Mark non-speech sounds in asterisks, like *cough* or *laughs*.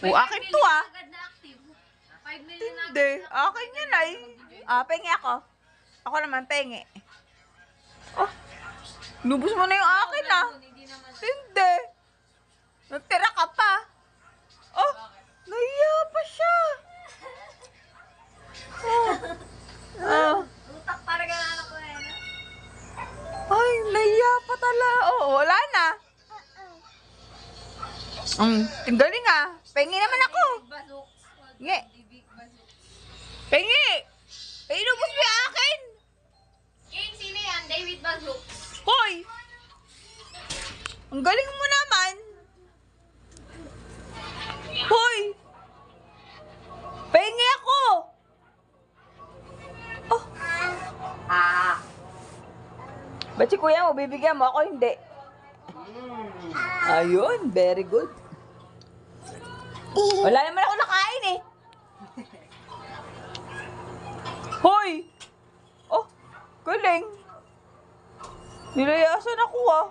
O, akin to ah. Agad na active. 5 million na Hindi. Akin yan ay. Ah, pengi ako. Ako naman, pengi. Oh. Lubos mo na yung akin ah. Hindi naman. Hindi. Nagtira ka pa. Oh, nahiya pa siya. *laughs* Oh. Ah. Utak para ka anak ko eh. Ay, nahiya pa tala. Oh, wala na. Um, ang galing ah. Pengi naman ako. Nge. Pengi. Eh, inubos mo yung akin. King, sino yan? David Basok. Hoy! Ang galing mo naman. Hoy! Pengi ako! Oh. Ah. Ba't si kuya mo, bibigyan mo ako, hindi? Ayun, very good. Wala naman ako nakain eh. Hoy! Oh, galing. Nilayasan ako ah.